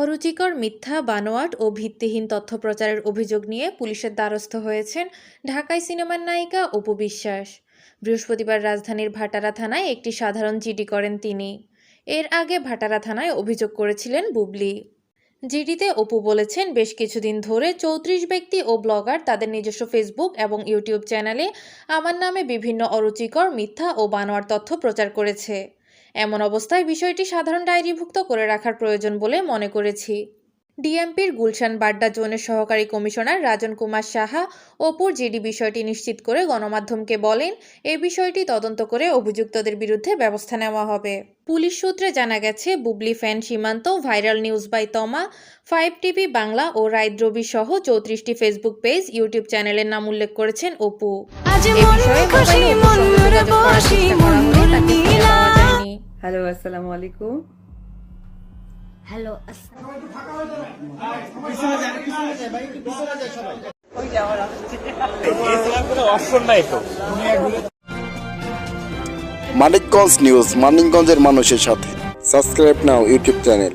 অরুচিকর মিথ্যা, বানোয়াট ও ভিত্তিহীন তথ্য প্রচারের অভিযোগ নিয়ে পুলিশের দ্বারস্থ হয়েছেন ঢাকায় সিনেমার নায়িকা অপু বিশ্বাস। বৃহস্পতিবার রাজধানীর ভাটারা থানায় একটি সাধারণ জিডি করেন তিনি। এর আগে ভাটারা থানায় অভিযোগ করেছিলেন বুবলি। জিডিতে অপু বলেছেন, বেশ কিছুদিন ধরে চৌত্রিশ ব্যক্তি ও ব্লগার তাদের নিজস্ব ফেসবুক এবং ইউটিউব চ্যানেলে আমার নামে বিভিন্ন অরুচিকর, মিথ্যা ও বানোয়ার তথ্য প্রচার করেছে। এমন অবস্থায় বিষয়টি সাধারণ ডায়েরিভুক্ত করে রাখার প্রয়োজন বলে মনে করেছি। ডিএমপির গুলশান বাড্ডা জোনের সহকারী কমিশনার রাজন কুমার সাহা অপুর জিডি বিষয়টি নিশ্চিত করে গণমাধ্যমকে বলেন এ বিষয়টি তদন্ত করে অভিযুক্তদের বিরুদ্ধে ব্যবস্থা নেওয়া হবে। পুলিশ সূত্রে জানা গেছে Bubly fan Simanta viral news by Toma five TV Bangla ও রায়দ্রবী সহ চৌত্রিশটি ফেসবুক পেজ ইউটিউব চ্যানেলের নাম উল্লেখ করেছেন অপু। এ বিষয়ে হ্যালো আসসালামু আলাইকুম। হ্যালো মানিকগঞ্জ নিউজ মানিকগঞ্জের মানুষের সাথে। Subscribe now YouTube channel.